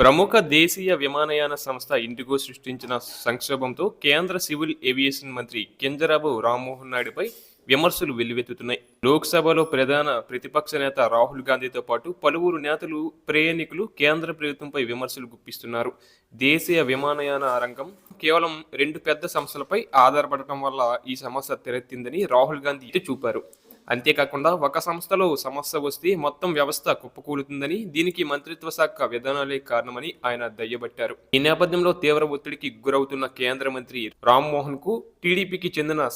ప్రముఖ దేశీయ విమానయాన సంస్థ ఇండిగో సృష్టించిన సంక్షోభంతో కేంద్ర సివిల్ ఏవియేషన్ మంత్రి కింజరాబు రామ్మోహన్ నాయుడుపై విమర్శలు వెల్లువెత్తుతున్నాయి. లోక్సభలో ప్రధాన ప్రతిపక్ష నేత రాహుల్ గాంధీతో పాటు పలువురు నేతలు ప్రయాణికులు కేంద్ర ప్రభుత్వంపై విమర్శలు గుప్పిస్తున్నారు. దేశీయ విమానయాన రంగం కేవలం రెండు పెద్ద సంస్థలపై ఆధారపడటం వల్ల ఈ సమస్య తెరెత్తిందని రాహుల్ గాంధీ చూపారు. అంతేకాకుండా ఒక సంస్థలో సమస్య వస్తే మొత్తం వ్యవస్థ కుప్పకూలుతుందని దీనికి మంత్రిత్వ శాఖ విధానాలే కారణమని ఆయన దయ్యబట్టారు. ఈ నేపథ్యంలో తీవ్ర ఒత్తిడికి గురవుతున్న కేంద్ర మంత్రి రామ్మోహన్కు టీడీపీకి చెందిన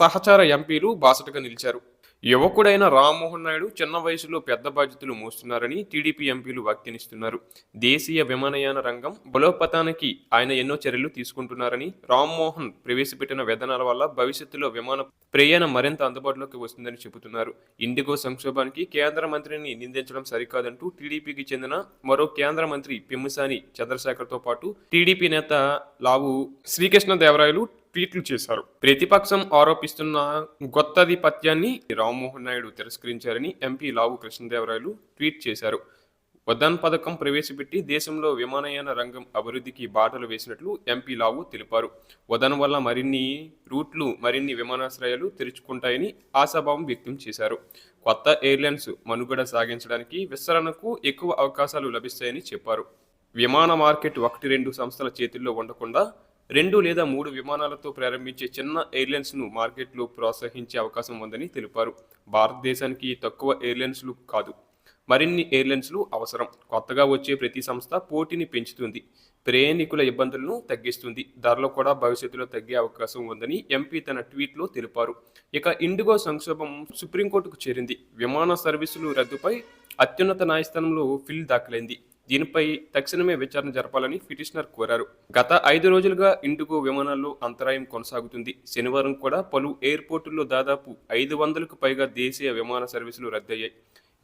సహచార ఎంపీలు బాసటగా నిలిచారు. యువకుడైన రామ్మోహన్ నాయుడు చిన్న వయసులో పెద్ద బాధ్యతలు మోస్తున్నారని టీడీపీ ఎంపీలు వ్యాఖ్యానిస్తున్నారు. దేశీయ విమానయాన రంగం బలోపతానికి ఆయన ఎన్నో చర్యలు తీసుకుంటున్నారని రామ్మోహన్ ప్రవేశపెట్టిన విధానాల వల్ల భవిష్యత్తులో విమాన ప్రయాణం మరింత అందుబాటులోకి వస్తుందని చెబుతున్నారు. ఇండిగో సంక్షోభానికి కేంద్ర మంత్రిని నిందించడం సరికాదంటూ టీడీపీకి చెందిన మరో కేంద్ర మంత్రి పెమ్మిసాని చంద్రశేఖర్తో పాటు టీడీపీ నేత లావు శ్రీకృష్ణదేవరాయలు ట్వీట్లు చేశారు. ప్రతిపక్షం ఆరోపిస్తున్న గొత్తాధిపత్యాన్ని రామ్మోహన్ నాయుడు తిరస్కరించారని ఎంపీ లావు కృష్ణదేవరాయలు ట్వీట్ చేశారు. ఉదన్ పథకం ప్రవేశపెట్టి దేశంలో విమానయాన రంగం అభివృద్ధికి బాటలు వేసినట్లు ఎంపీ లావు తెలిపారు. వదన్ వల్ల మరిన్ని రూట్లు మరిన్ని విమానాశ్రయాలు తెరుచుకుంటాయని ఆశాభావం వ్యక్తం చేశారు. కొత్త ఎయిర్లైన్స్ మనుగడ సాగించడానికి విస్తరణకు ఎక్కువ అవకాశాలు లభిస్తాయని చెప్పారు. విమాన మార్కెట్ ఒకటి రెండు సంస్థల చేతుల్లో ఉండకుండా రెండు లేదా మూడు విమానాలతో ప్రారంభించే చిన్న ఎయిర్లైన్స్ను మార్కెట్లో ప్రోత్సహించే అవకాశం ఉందని తెలిపారు. భారతదేశానికి తక్కువ ఎయిర్లైన్స్లు కాదు. మరిన్ని ఎయిర్లైన్స్లు అవసరం. కొత్తగా వచ్చే ప్రతి సంస్థ పోటీని పెంచుతుంది. ప్రయాణికుల ఇబ్బందులను తగ్గిస్తుంది. ధరలు కూడా భవిష్యత్తులో తగ్గే అవకాశం ఉందని ఎంపీ తన ట్వీట్లో తెలిపారు. ఇక ఇండిగో సంక్షోభం సుప్రీంకోర్టుకు చేరింది. విమాన సర్వీసులు రద్దుపై అత్యున్నత న్యాయస్థానంలో ఫిల్ దాఖలైంది. దీనిపై తక్షణమే విచారణ జరపాలని పిటిషనర్ కోరారు. గత ఐదు రోజులుగా ఇండిగో విమానాల్లో అంతరాయం కొనసాగుతుంది. శనివారం కూడా పలు ఎయిర్పోర్టుల్లో దాదాపు ఐదు వందలకు పైగా దేశీయ విమాన సర్వీసులు రద్దయ్యాయి.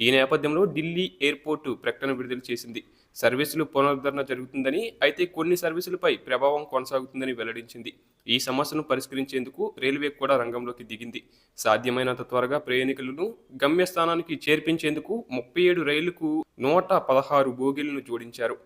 ఈ నేపథ్యంలో ఢిల్లీ ఎయిర్పోర్టు ప్రకటన విడుదల చేసింది. సర్వీసులు పునరుద్ధరణ జరుగుతుందని అయితే కొన్ని సర్వీసులపై ప్రభావం కొనసాగుతుందని వెల్లడించింది. ఈ సమస్యను పరిష్కరించేందుకు రైల్వే కూడా రంగంలోకి దిగింది. సాధ్యమైనంత త్వరగా ప్రయాణికులను గమ్యస్థానానికి చేర్పించేందుకు ముప్పై ఏడు రైళ్ళకు నూట పదహారు బోగీలను జోడించారు.